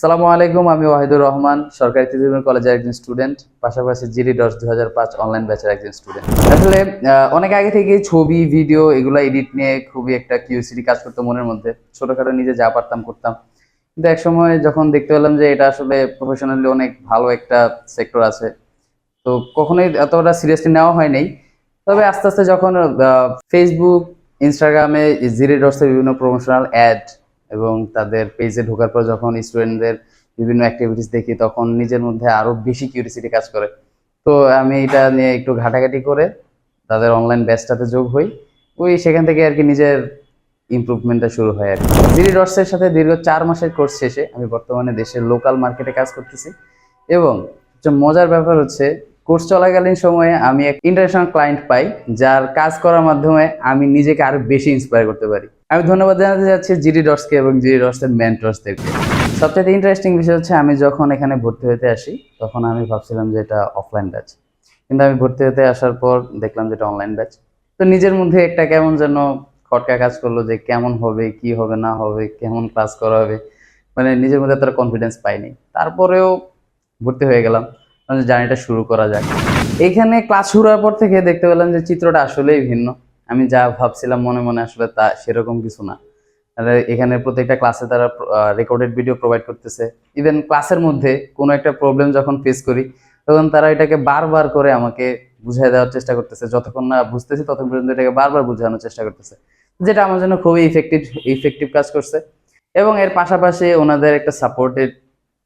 সালামু আলাইকুম, আমি ওয়াহিদুর রহমান, সরকারি তৃতীয় কলেজের একজন স্টুডেন্ট পাশাপাশি জিডি ডস দু হাজার পাঁচ অনলাইন ব্যাচের একজন স্টুডেন্ট আসলে অনেক আগে থেকে ছবি ভিডিও এগুলো এডিট নিয়ে খুবই একটা কিউরিয়াসিটি কাজ করতো মনের মধ্যে। ছোটখাটো নিজে যা পারতাম করতাম। কিন্তু এক সময় যখন দেখতে পেলাম যে এটা আসলে প্রফেশনালি অনেক ভালো একটা সেক্টর আছে, তো কখনোই এতটা সিরিয়াসলি নেওয়া হয়নি। তবে আস্তে আস্তে যখন ফেসবুক ইনস্টাগ্রামে জিডি ডটসের বিভিন্ন প্রমোশনাল অ্যাড এবং তাদের পেজে ঢোকার পর যখন স্টুডেন্টদের বিভিন্ন অ্যাক্টিভিটিস দেখি, তখন নিজের মধ্যে আরও বেশি কিউরিয়াসিটি কাজ করে। তো আমি এটা নিয়ে একটু ঘাটাঘাটি করে তাদের অনলাইন ব্যাচটাতে যোগ হই। ওই সেখান থেকে আর কি নিজের ইমপ্রুভমেন্টটা শুরু হয় আর কি। জিডি ডটসের সাথে দীর্ঘ চার মাসের কোর্স শেষে আমি বর্তমানে দেশের লোকাল মার্কেটে কাজ করতেছি। এবং মজার ব্যাপার হচ্ছে কোর্স চলাকালীন সময়ে আমি এক ইন্টারন্যাশনাল ক্লায়েন্ট পাই, যার কাজ করার মাধ্যমে আমি নিজেকে আরও বেশি ইন্সপায়ার করতে পারি। আমি ধন্যবাদ জানাতে চাচ্ছি জিডি ডটসকে এবং জিডি ডটসের মেন্টরসদেরকে সবচেয়ে ইন্টারেস্টিং বিষয় হচ্ছে আমি যখন এখানে ভর্তি হতে আসি, তখন আমি ভাবছিলাম যে এটা অফলাইন ব্যাচ কিন্তু আমি ভর্তি হতে আসার পর দেখলাম যে এটা অনলাইন ব্যাচ তো নিজের মধ্যে একটা কেমন যেন খটকা কাজ করল যে কেমন হবে, কি হবে, না হবে, কেমন ক্লাস করা হবে মানে নিজের মধ্যে এতটা কনফিডেন্স পাইনি। তারপরেও ভর্তি হয়ে গেলাম। জার্নিটা শুরু করা যাক। এখানে ক্লাস শুরু হওয়ার পর থেকে দেখতে পেলাম যে চিত্রটা আসলেই ভিন্ন। আমি যা ভাবছিলাম মনে মনে আসলে তা সেরকম কিছু না। এখানে প্রত্যেকটা ক্লাসে তারা রেকর্ডেড ভিডিও প্রোভাইড করতেছে। ইভেন ক্লাসের মধ্যে কোনো একটা প্রবলেম যখন ফেস করি, তখন তারা এটাকে বারবার করে আমাকে বুঝিয়ে দেওয়ার চেষ্টা করতেছে। যতক্ষণ না বুঝতেছি, ততক্ষণ পর্যন্ত এটাকে বারবার বোঝানোর চেষ্টা করতেছে। যেটা আমার জন্য খুবই ইফেক্টিভ ইফেক্টিভ কাজ করছে। এবং এর পাশাপাশি ওনাদের একটা সাপোর্টেড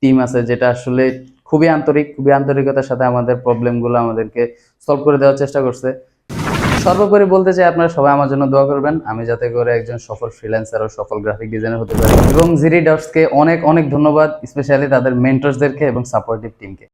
টিম আছে, যেটা আসলে খুবই আন্তরিক, খুবই আন্তরিকতার সাথে আমাদের প্রবলেমগুলো আমাদেরকে সলভ করে দেওয়ার চেষ্টা করছে। সর্বোপরি বলতে চাই, আপনারা সবাই আমার জন্য দোয়া করবেন। আমি যাতে করে একজন সফল ফ্রিল্যান্সার ও সফল গ্রাফিক ডিজাইনার হতে পারি। এবং জিরি ডটসকে অনেক অনেক ধন্যবাদ স্পেশালি তাদের মেন্টরসদেরকে এবং সাপোর্টিভ টিমকে